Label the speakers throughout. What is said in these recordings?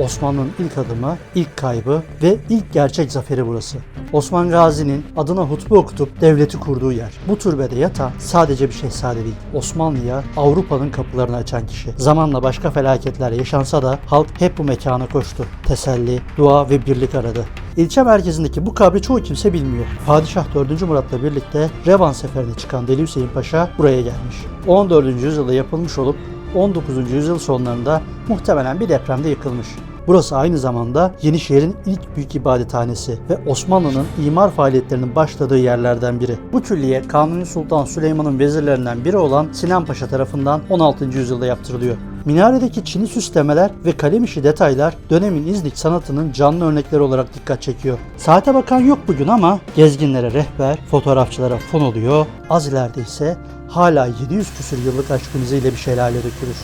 Speaker 1: Osmanlı'nın ilk adımı, ilk kaybı ve ilk gerçek zaferi burası. Osman Gazi'nin adına hutbe okutup devleti kurduğu yer. Bu türbede yatan sadece bir şehzade değil. Osmanlı'ya Avrupa'nın kapılarını açan kişi. Zamanla başka felaketler yaşansa da halk hep bu mekana koştu. Teselli, dua ve birlik aradı. İlçe merkezindeki bu kabri çoğu kimse bilmiyor. Padişah 4. Murat'la birlikte Revan seferine çıkan Deli Hüseyin Paşa buraya gelmiş. 14. yüzyılda yapılmış olup 19. yüzyıl sonlarında muhtemelen bir depremde yıkılmış. Burası aynı zamanda Yenişehir'in ilk büyük ibadethanesi ve Osmanlı'nın imar faaliyetlerinin başladığı yerlerden biri. Bu külliye Kanuni Sultan Süleyman'ın vezirlerinden biri olan Sinan Paşa tarafından 16. yüzyılda yaptırılıyor. Minaredeki çini süslemeler ve kalem işi detaylar dönemin İznik sanatının canlı örnekleri olarak dikkat çekiyor. Saate bakan yok bugün ama gezginlere rehber, fotoğrafçılara fon oluyor. Az ileride ise hala 700 küsür yıllık aşkın iziyle bir şelale dökülür.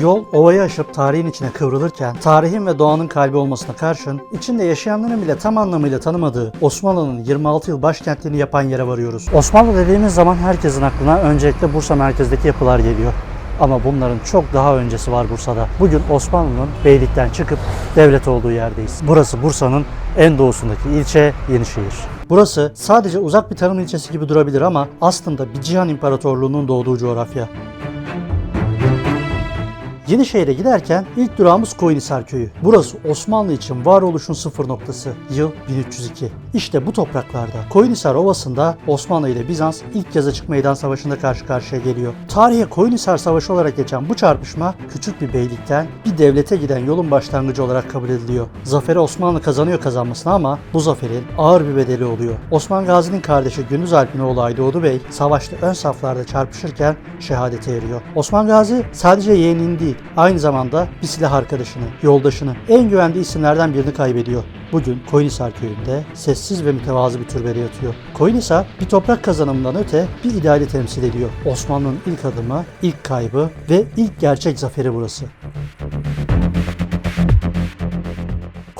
Speaker 1: Yol ovayı aşıp tarihin içine kıvrılırken tarihin ve doğanın kalbi olmasına karşın içinde yaşayanların bile tam anlamıyla tanımadığı Osmanlı'nın 26 yıl başkentliğini yapan yere varıyoruz. Osmanlı dediğimiz zaman herkesin aklına öncelikle Bursa merkezdeki yapılar geliyor. Ama bunların çok daha öncesi var Bursa'da. Bugün Osmanlı'nın beylikten çıkıp devlet olduğu yerdeyiz. Burası Bursa'nın en doğusundaki ilçe Yenişehir. Burası sadece uzak bir tarım ilçesi gibi durabilir ama aslında bir cihan imparatorluğunun doğduğu coğrafya. Yenişehir'e giderken ilk durağımız Koyunhisar Köyü. Burası Osmanlı için varoluşun sıfır noktası. Yıl 1302. İşte bu topraklarda Koyunhisar Ovası'nda Osmanlı ile Bizans ilk kez açık meydan savaşında karşı karşıya geliyor. Tarihe Koyunhisar Savaşı olarak geçen bu çarpışma küçük bir beylikten bir devlete giden yolun başlangıcı olarak kabul ediliyor. Zaferi Osmanlı kazanıyor kazanmasına ama bu zaferin ağır bir bedeli oluyor. Osman Gazi'nin kardeşi Gündüz Alp'in oğlu Aydoğdu Bey savaşta ön saflarda çarpışırken şehadete eriyor. Osman Gazi sadece yeğenini değil aynı zamanda bir silah arkadaşını, yoldaşını, en güvendiği isimlerden birini kaybediyor. Bugün Koyunhisar köyünde sessiz ve mütevazı bir türbede yatıyor. Koyunhisar bir toprak kazanımından öte bir ideali temsil ediyor. Osmanlı'nın ilk adımı, ilk kaybı ve ilk gerçek zaferi burası.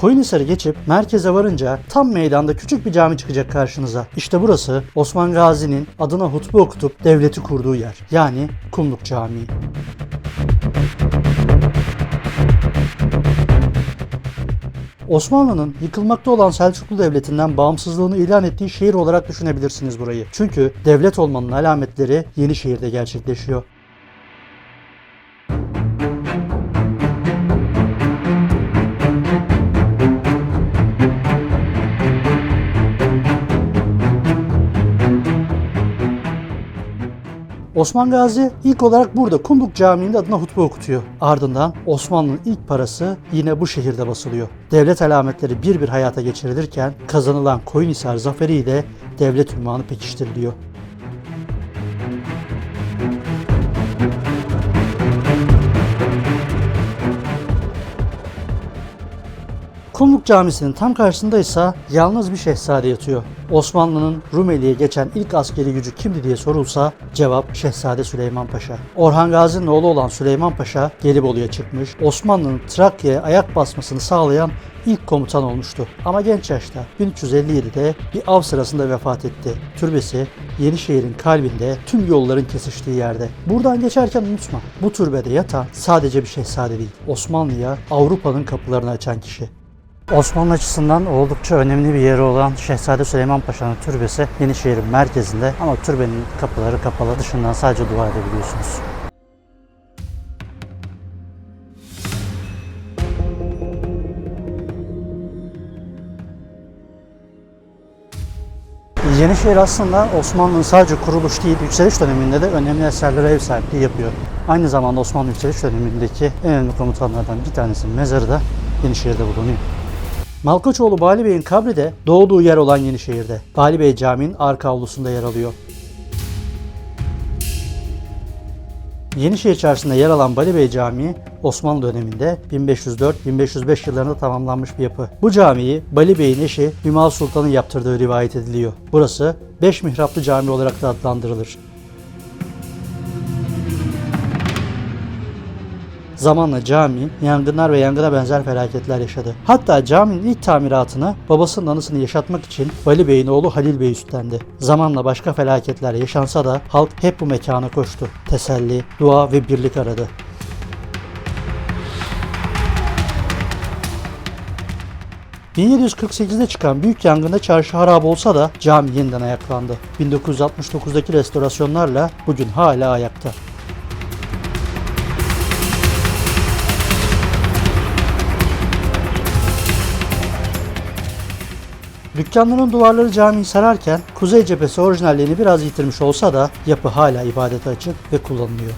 Speaker 1: Koyunhisar'ı geçip merkeze varınca tam meydanda küçük bir cami çıkacak karşınıza. İşte burası Osman Gazi'nin adına hutbe okutup devleti kurduğu yer. Yani Kumluk Camii. Osmanlı'nın yıkılmakta olan Selçuklu Devleti'nden bağımsızlığını ilan ettiği şehir olarak düşünebilirsiniz burayı. Çünkü devlet olmanın alametleri Yenişehir'de gerçekleşiyor. Osman Gazi ilk olarak burada Kumluk Camii'nde adına hutbe okutuyor. Ardından Osmanlı'nın ilk parası yine bu şehirde basılıyor. Devlet alametleri bir bir hayata geçirilirken kazanılan Koyunhisar zaferiyle devlet ünvanı pekiştiriliyor. Kumluk Camisi'nin tam karşısında ise yalnız bir şehzade yatıyor. Osmanlı'nın Rumeli'ye geçen ilk askeri gücü kimdi diye sorulsa cevap Şehzade Süleyman Paşa. Orhan Gazi'nin oğlu olan Süleyman Paşa Gelibolu'ya çıkmış. Osmanlı'nın Trakya'ya ayak basmasını sağlayan ilk komutan olmuştu. Ama genç yaşta 1357'de bir av sırasında vefat etti. Türbesi Yenişehir'in kalbinde tüm yolların kesiştiği yerde. Buradan geçerken unutma bu türbede yatan sadece bir şehzade değil. Osmanlı'ya Avrupa'nın kapılarını açan kişi. Osmanlı açısından oldukça önemli bir yeri olan Şehzade Süleyman Paşa'nın türbesi Yenişehir'in merkezinde ama türbenin kapıları kapalı dışından sadece dua edebiliyorsunuz. Yenişehir aslında Osmanlı'nın sadece kuruluş değil, yükseliş döneminde de önemli eserlere ev sahipliği yapıyor. Aynı zamanda Osmanlı yükseliş dönemindeki en önemli komutanlardan bir tanesinin mezarı da Yenişehir'de bulunuyor. Malkoçoğlu Bali Bey'in kabri de doğduğu yer olan Yenişehir'de. Bali Bey Camii'nin arka avlusunda yer alıyor. Yenişehir Çarşısı'nda yer alan Bali Bey Camii Osmanlı döneminde 1504-1505 yıllarında tamamlanmış bir yapı. Bu camiyi Bali Bey'in eşi Hümal Sultan'ın yaptırdığı rivayet ediliyor. Burası 5 mihraplı cami olarak da adlandırılır. Zamanla cami yangınlar ve yangına benzer felaketler yaşadı. Hatta caminin ilk tamiratını babasının anısını yaşatmak için Vali Bey'in oğlu Halil Bey üstlendi. Zamanla başka felaketler yaşansa da halk hep bu mekana koştu. Teselli, dua ve birlik aradı. ...1748'de çıkan büyük yangında çarşı harap olsa da cami yeniden ayaklandı. 1969'daki restorasyonlarla bugün hala ayakta. Dükkanların duvarları camiyi sararken kuzey cephesi orijinalliğini biraz yitirmiş olsa da yapı hala ibadete açık ve kullanılıyor.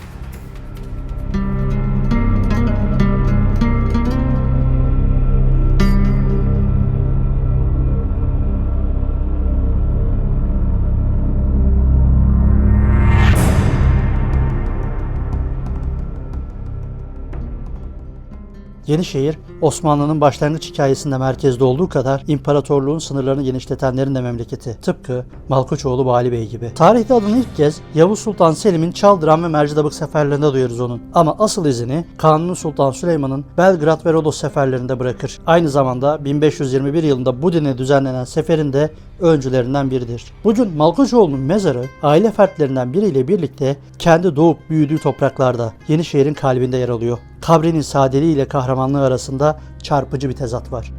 Speaker 1: Yenişehir, Osmanlı'nın başlangıç hikayesinde merkezde olduğu kadar imparatorluğun sınırlarını genişletenlerin de memleketi. Tıpkı Malkoçoğlu Bali Bey gibi. Tarihte adını ilk kez Yavuz Sultan Selim'in Çaldıran ve Mercidabık seferlerinde duyarız onun. Ama asıl izini Kanuni Sultan Süleyman'ın Belgrad ve Rodos seferlerinde bırakır. Aynı zamanda 1521 yılında Budin'e düzenlenen seferin de öncülerinden biridir. Bugün Malkoçoğlu'nun mezarı aile fertlerinden biriyle birlikte kendi doğup büyüdüğü topraklarda Yenişehir'in kalbinde yer alıyor. Kabrinin sadeliği ile kahramanlığı arasında çarpıcı bir tezat var.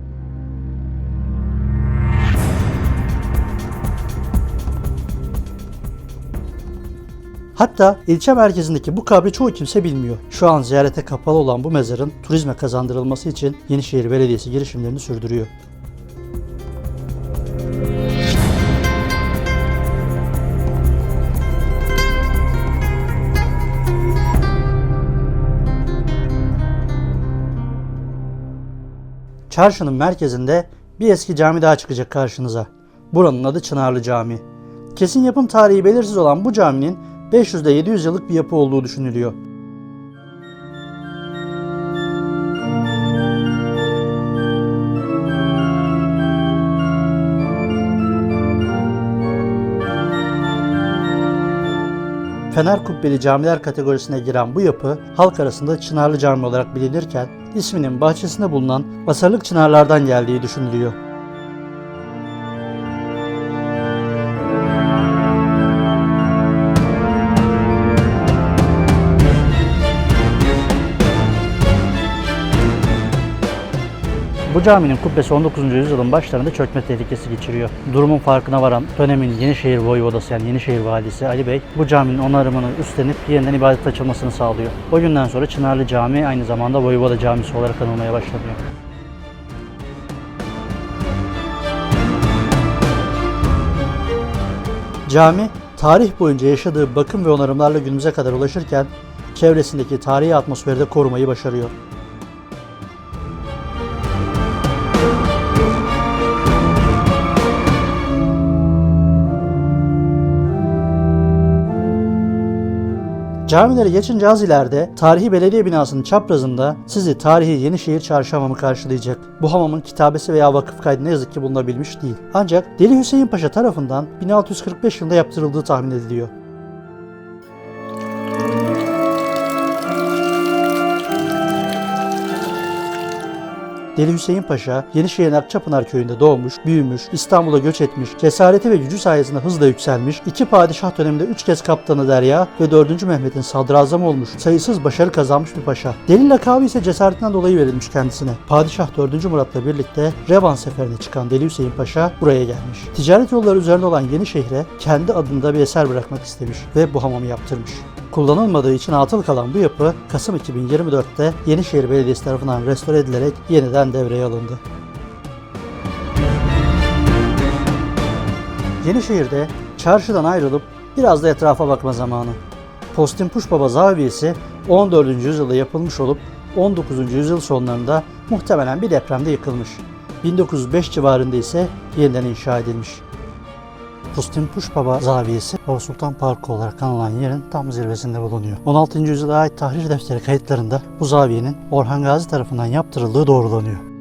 Speaker 1: Hatta ilçe merkezindeki bu kabri çoğu kimse bilmiyor. Şu an ziyarete kapalı olan bu mezarın turizme kazandırılması için Yenişehir Belediyesi girişimlerini sürdürüyor. Çarşının merkezinde bir eski cami daha çıkacak karşınıza. Buranın adı Çınarlı Cami. Kesin yapım tarihi belirsiz olan bu caminin 500 ile 700 yıllık bir yapı olduğu düşünülüyor. Fener kubbeli camiler kategorisine giren bu yapı halk arasında Çınarlı Cami olarak bilinirken isminin bahçesinde bulunan asırlık çınarlardan geldiği düşünülüyor. Caminin kubbesi 19. yüzyılın başlarında çökme tehlikesi geçiriyor. Durumun farkına varan dönemin Yenişehir Voyvodası yani Yenişehir Valisi Ali Bey bu caminin onarımını üstlenip yeniden ibadet açılmasını sağlıyor. O günden sonra Çınarlı Cami aynı zamanda Voyvoda Camisi olarak anılmaya başlanıyor. Cami tarih boyunca yaşadığı bakım ve onarımlarla günümüze kadar ulaşırken çevresindeki tarihi atmosferi de korumayı başarıyor. Camilere geçince az ileride tarihi belediye binasının çaprazında sizi tarihi Yenişehir Çarşı Hamamı karşılayacak. Bu hamamın kitabesi veya vakıf kaydı ne yazık ki bulunabilmiş değil. Ancak Deli Hüseyin Paşa tarafından 1645 yılında yaptırıldığı tahmin ediliyor. Deli Hüseyin Paşa, Yenişehir'in Akçapınar köyünde doğmuş, büyümüş, İstanbul'a göç etmiş, cesareti ve gücü sayesinde hızla yükselmiş, iki padişah döneminde üç kez kaptanı Derya ve 4. Mehmet'in sadrazamı olmuş, sayısız başarı kazanmış bir paşa. Deli lakabı ise cesaretinden dolayı verilmiş kendisine. Padişah 4. Murat'la birlikte Revan seferine çıkan Deli Hüseyin Paşa buraya gelmiş. Ticaret yolları üzerinde olan Yenişehir'e kendi adında bir eser bırakmak istemiş ve bu hamamı yaptırmış. Kullanılmadığı için atıl kalan bu yapı Kasım 2024'te Yenişehir Belediyesi tarafından restore edilerek yeniden devreye alındı. Yenişehir'de çarşıdan ayrılıp biraz da etrafa bakma zamanı. Postin Puşbaba Zaviyesi 14. yüzyılda yapılmış olup 19. yüzyıl sonlarında muhtemelen bir depremde yıkılmış. 1905 civarında ise yeniden inşa edilmiş. Pustin Puşbaba Zaviyesi Baba Sultan Parkı olarak anılan yerin tam zirvesinde bulunuyor. 16. yüzyıla ait tahrir defteri kayıtlarında bu zaviyenin Orhan Gazi tarafından yaptırıldığı doğrulanıyor.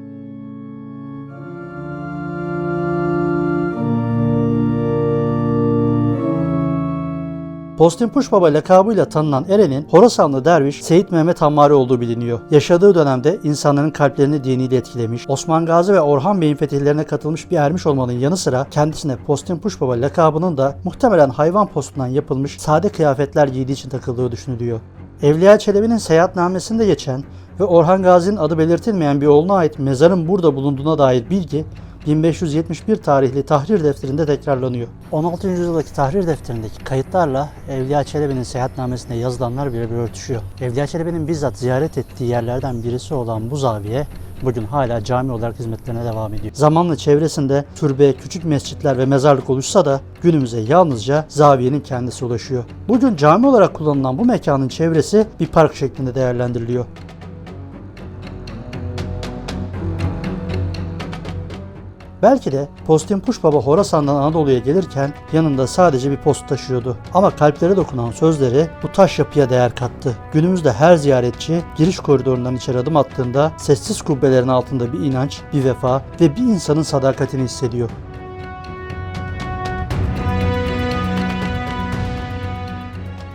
Speaker 1: Postin Puşbaba lakabıyla tanınan Eren'in Horasanlı derviş Seyit Mehmet Hammari olduğu biliniyor. Yaşadığı dönemde insanların kalplerini diniyle etkilemiş, Osman Gazi ve Orhan Bey'in fetihlerine katılmış bir ermiş olmanın yanı sıra kendisine Postin Puşbaba lakabının da muhtemelen hayvan postundan yapılmış sade kıyafetler giydiği için takıldığı düşünülüyor. Evliya Çelebi'nin seyahatnamesinde geçen ve Orhan Gazi'nin adı belirtilmeyen bir oğluna ait mezarın burada bulunduğuna dair bilgi 1571 tarihli tahrir defterinde tekrarlanıyor. 16. yüzyıldaki tahrir defterindeki kayıtlarla Evliya Çelebi'nin seyahatnamesinde yazılanlar birebir örtüşüyor. Evliya Çelebi'nin bizzat ziyaret ettiği yerlerden birisi olan bu zaviye bugün hala cami olarak hizmetlerine devam ediyor. Zamanla çevresinde türbe, küçük mescitler ve mezarlık oluşsa da günümüze yalnızca zaviyenin kendisi ulaşıyor. Bugün cami olarak kullanılan bu mekanın çevresi bir park şeklinde değerlendiriliyor. Belki de Postin Puşbaba Horasan'dan Anadolu'ya gelirken yanında sadece bir post taşıyordu. Ama kalplere dokunan sözleri bu taş yapıya değer kattı. Günümüzde her ziyaretçi giriş koridorundan içeri adım attığında sessiz kubbelerin altında bir inanç, bir vefa ve bir insanın sadakatini hissediyor.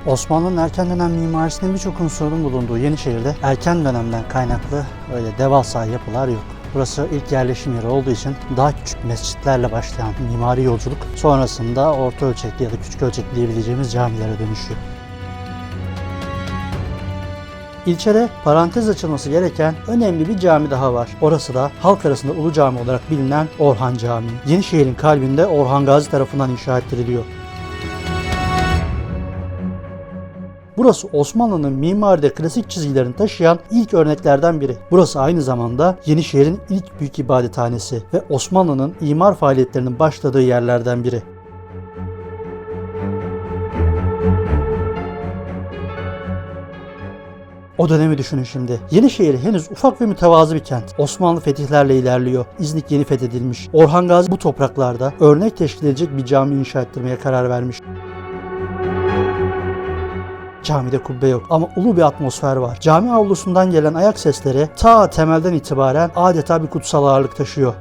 Speaker 1: Osmanlı'nın erken dönem mimarisinin birçok unsurun bulunduğu Yenişehir'de erken dönemden kaynaklı öyle devasa yapılar yok. Burası ilk yerleşim yeri olduğu için daha küçük mescitlerle başlayan mimari yolculuk sonrasında orta ölçekli ya da küçük ölçekli diyebileceğimiz camilere dönüşüyor. İlçede parantez açılması gereken önemli bir cami daha var. Orası da halk arasında Ulu Cami olarak bilinen Orhan Camii. Yenişehir'in kalbinde Orhan Gazi tarafından inşa ettiriliyor. Burası Osmanlı'nın mimaride klasik çizgilerini taşıyan ilk örneklerden biri. Burası aynı zamanda Yenişehir'in ilk büyük ibadethanesi ve Osmanlı'nın imar faaliyetlerinin başladığı yerlerden biri. O dönemi düşünün şimdi. Yenişehir henüz ufak ve mütevazı bir kent. Osmanlı fetihlerle ilerliyor. İznik yeni fethedilmiş. Orhan Gazi bu topraklarda örnek teşkil edecek bir cami inşa ettirmeye karar vermiş. Camide kubbe yok ama ulu bir atmosfer var. Cami avlusundan gelen ayak sesleri ta temelden itibaren adeta bir kutsal ağırlık taşıyor.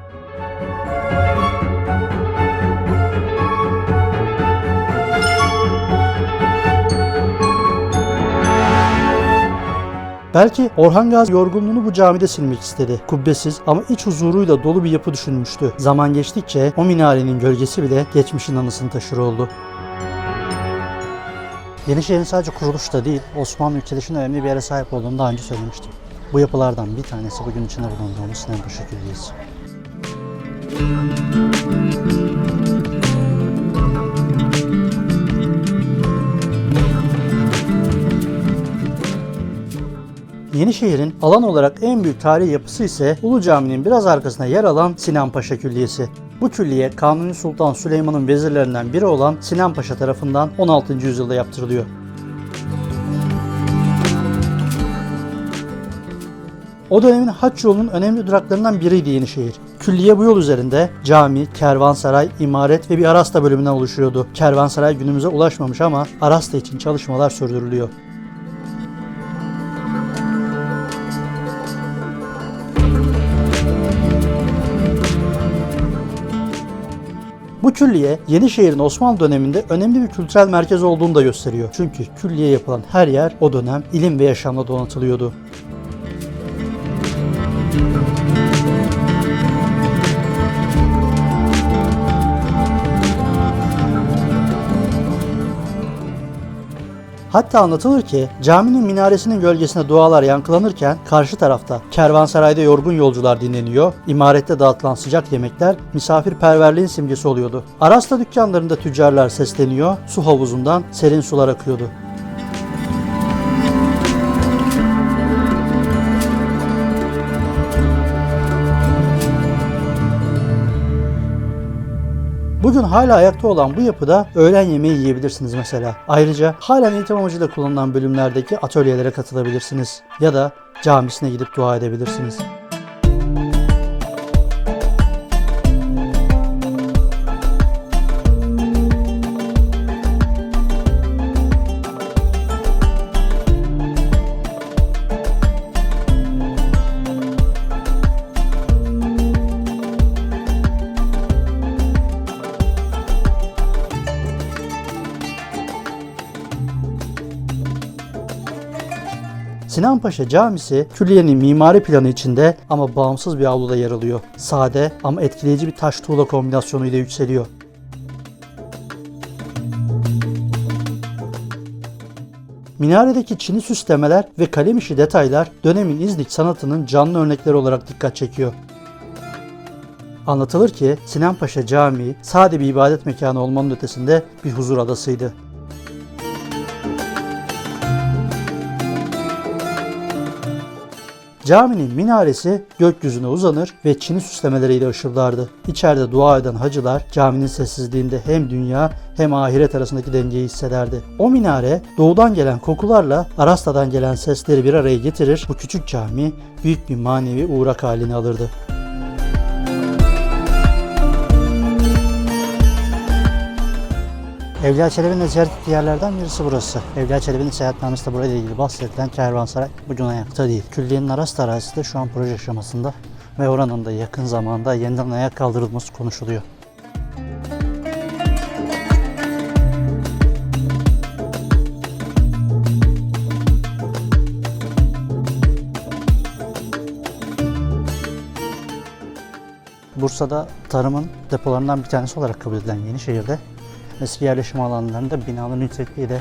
Speaker 1: Belki Orhan Gazi yorgunluğunu bu camide silmek istedi. Kubbesiz ama iç huzuruyla dolu bir yapı düşünmüştü. Zaman geçtikçe o minarenin gölgesi bile geçmişin anısını taşır oldu. Yenişehir'in sadece kuruluşta değil, Osmanlı ülkesinin önemli bir yere sahip olduğunu daha önce söylemiştim. Bu yapılardan bir tanesi bugün içinde bulunduğumuz Sinembaşı Külliyesi. Yenişehir'in alan olarak en büyük tarihi yapısı ise Ulu Cami'nin biraz arkasında yer alan Sinan Paşa Külliyesi. Bu külliye Kanuni Sultan Süleyman'ın vezirlerinden biri olan Sinan Paşa tarafından 16. yüzyılda yaptırılıyor. O dönemin haç yolunun önemli duraklarından biriydi Yenişehir. Külliye bu yol üzerinde cami, kervansaray, imaret ve bir arasta bölümünden oluşuyordu. Kervansaray günümüze ulaşmamış ama arasta için çalışmalar sürdürülüyor. Bu külliye Yenişehir'in Osmanlı döneminde önemli bir kültürel merkez olduğunu da gösteriyor. Çünkü külliye yapılan her yer o dönem ilim ve yaşamla donatılıyordu. Hatta anlatılır ki caminin minaresinin gölgesinde dualar yankılanırken karşı tarafta kervansarayda yorgun yolcular dinleniyor, imarette dağıtılan sıcak yemekler misafirperverliğin simgesi oluyordu. Arasta dükkanlarında tüccarlar sesleniyor, su havuzundan serin sular akıyordu. Bugün hala ayakta olan bu yapıda öğlen yemeği yiyebilirsiniz mesela. Ayrıca halen eğitim amacıyla kullanılan bölümlerdeki atölyelere katılabilirsiniz. Ya da camisine gidip dua edebilirsiniz. Sinan Paşa Camisi külliyenin mimari planı içinde ama bağımsız bir avluda yer alıyor. Sade ama etkileyici bir taş tuğla kombinasyonuyla yükseliyor. Minaredeki çini süslemeler ve kalem işi detaylar dönemin İznik sanatının canlı örnekleri olarak dikkat çekiyor. Anlatılır ki Sinan Paşa Camii sade bir ibadet mekanı olmanın ötesinde bir huzur adasıydı. Caminin minaresi gökyüzüne uzanır ve çini süslemeleriyle ışıldardı. İçeride dua eden hacılar caminin sessizliğinde hem dünya hem ahiret arasındaki dengeyi hissederdi. O minare doğudan gelen kokularla Arasta'dan gelen sesleri bir araya getirir. Bu küçük cami büyük bir manevi uğrak halini alırdı. Evliya Çelebi'nin ziyaret ettiği yerlerden birisi burası. Evliya Çelebi'nin seyahatnamesi de burayla ilgili bahsedilen Kervansaray bugün ayakta değil. Külliyenin Aras arazisi de şu an proje aşamasında ve oranın da yakın zamanda yeniden ayak kaldırılması konuşuluyor. Bursa'da tarımın depolarından bir tanesi olarak kabul edilen Yenişehir'de eski yerleşim alanlarında binaların yüksekliği de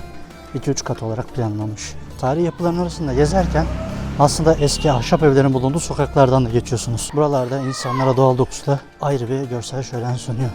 Speaker 1: 2-3 kat olarak planlanmış. Tarihi yapıların arasında gezerken aslında eski ahşap evlerin bulunduğu sokaklardan da geçiyorsunuz. Buralarda insanlara doğal dokusuyla ayrı bir görsel şölen sunuyor.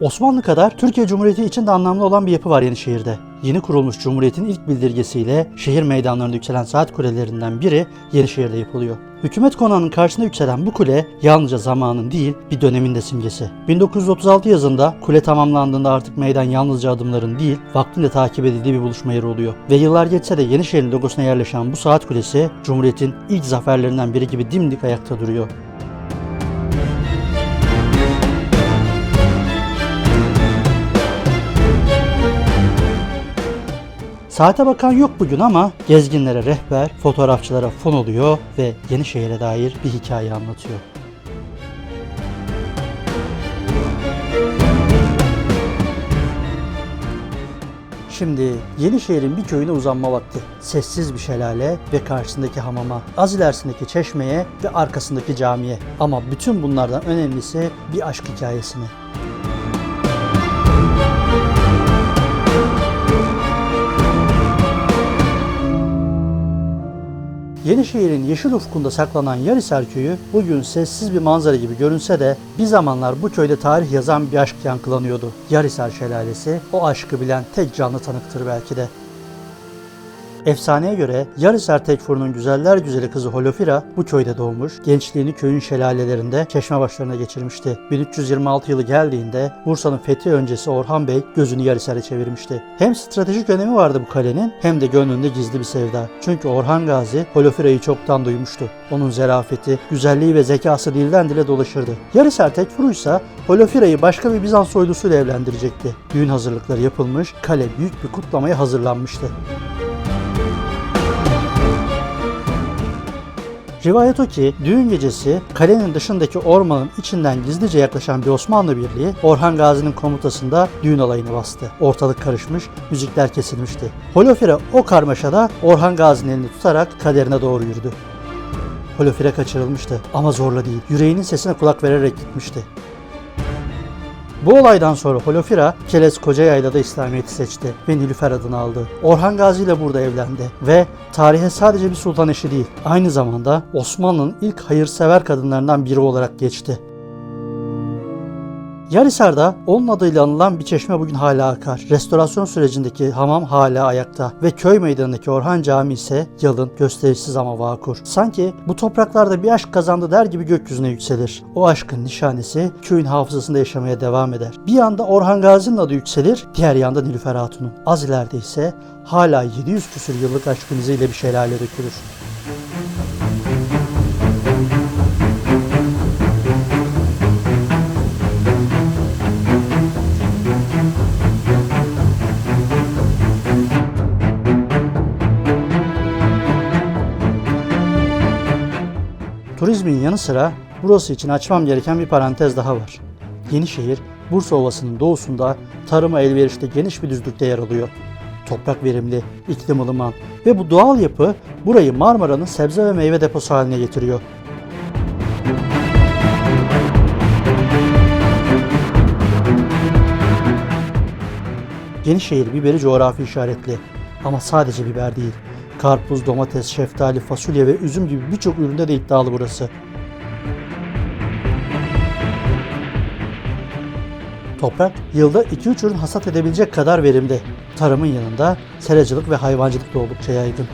Speaker 1: Osmanlı kadar Türkiye Cumhuriyeti için de anlamlı olan bir yapı var Yenişehir'de. Yeni kurulmuş Cumhuriyet'in ilk bildirgesiyle şehir meydanlarında yükselen saat kulelerinden biri Yenişehir'de yapılıyor. Hükümet konağının karşısında yükselen bu kule yalnızca zamanın değil bir dönemin de simgesi. 1936 yazında kule tamamlandığında artık meydan yalnızca adımların değil vaktinde takip edildiği bir buluşma yeri oluyor. Ve yıllar geçse de Yenişehir'in logosuna yerleşen bu saat kulesi Cumhuriyet'in ilk zaferlerinden biri gibi dimdik ayakta duruyor. Saate bakan yok bugün ama gezginlere rehber, fotoğrafçılara fon oluyor ve Yenişehir'e dair bir hikaye anlatıyor. Şimdi Yenişehir'in bir köyüne uzanma vakti. Sessiz bir şelale ve karşısındaki hamama, az ilerisindeki çeşmeye ve arkasındaki camiye. Ama bütün bunlardan önemlisi bir aşk hikayesine. Yenişehir'in yeşil ufkunda saklanan Yarhisar köyü bugün sessiz bir manzara gibi görünse de bir zamanlar bu köyde tarih yazan bir aşk yankılanıyordu. Yarhisar Şelalesi o aşkı bilen tek canlı tanıktır belki de. Efsaneye göre Yarhisar Tekfur'un güzeller güzeli kızı Holofira bu köyde doğmuş, gençliğini köyün şelalelerinde çeşme başlarına geçirmişti. 1326 yılı geldiğinde Bursa'nın fethi öncesi Orhan Bey gözünü Yarhisar'a çevirmişti. Hem stratejik önemi vardı bu kalenin hem de gönlünde gizli bir sevda. Çünkü Orhan Gazi Holofira'yı çoktan duymuştu. Onun zerafeti, güzelliği ve zekası dilden dile dolaşırdı. Yarhisar Tekfur ise Holofira'yı başka bir Bizans soylusuyla evlendirecekti. Düğün hazırlıkları yapılmış, kale büyük bir kutlamaya hazırlanmıştı. Rivayet o ki düğün gecesi kalenin dışındaki ormanın içinden gizlice yaklaşan bir Osmanlı birliği Orhan Gazi'nin komutasında düğün alayını bastı. Ortalık karışmış, müzikler kesilmişti. Holofire o karmaşada Orhan Gazi'nin elini tutarak kaderine doğru yürüdü. Holofire kaçırılmıştı ama zorla değil. Yüreğinin sesine kulak vererek gitmişti. Bu olaydan sonra Holofira, Kelez Kocayay'da da İslamiyet'i seçti ve Nilüfer adını aldı. Orhan Gazi ile burada evlendi ve tarihe sadece bir sultan eşi değil, aynı zamanda Osmanlı'nın ilk hayırsever kadınlarından biri olarak geçti. Yarhisar'da onun adıyla anılan bir çeşme bugün hala akar. Restorasyon sürecindeki hamam hala ayakta ve köy meydanındaki Orhan Camii ise yalın, gösterişsiz ama vakur. Sanki bu topraklarda bir aşk kazandı der gibi gökyüzüne yükselir. O aşkın nişanesi köyün hafızasında yaşamaya devam eder. Bir yanda Orhan Gazi'nin adı yükselir, diğer yanda Nilüfer Hatun'un. Az ileride ise hala 700 küsür yıllık aşkın iziyle bir şelale dökülür. Turizmin yanı sıra burası için açmam gereken bir parantez daha var. Yenişehir Bursa Ovası'nın doğusunda tarıma elverişli geniş bir düzlükte yer alıyor. Toprak verimli, iklim ılıman ve bu doğal yapı burayı Marmara'nın sebze ve meyve deposu haline getiriyor. Yenişehir biberi coğrafi işaretli ama sadece biber değil. Karpuz, domates, şeftali, fasulye ve üzüm gibi birçok üründe de iddialı burası. Toprak yılda 2-3 ürün hasat edebilecek kadar verimli. Tarımın yanında seracılık ve hayvancılık da oldukça yaygın.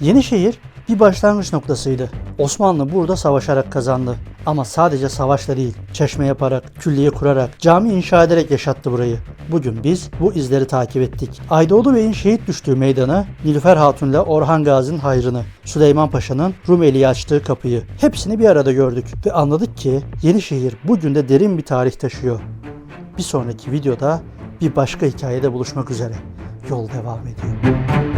Speaker 1: Yenişehir bir başlangıç noktasıydı. Osmanlı burada savaşarak kazandı. Ama sadece savaşla değil, çeşme yaparak, külliye kurarak, cami inşa ederek yaşattı burayı. Bugün biz bu izleri takip ettik. Aydoğdu Bey'in şehit düştüğü meydanı, Nilüfer Hatun'la Orhan Gazi'nin hayrını, Süleyman Paşa'nın Rumeli'ye açtığı kapıyı. Hepsini bir arada gördük ve anladık ki Yenişehir bugün de derin bir tarih taşıyor. Bir sonraki videoda bir başka hikayede buluşmak üzere. Yol devam ediyor.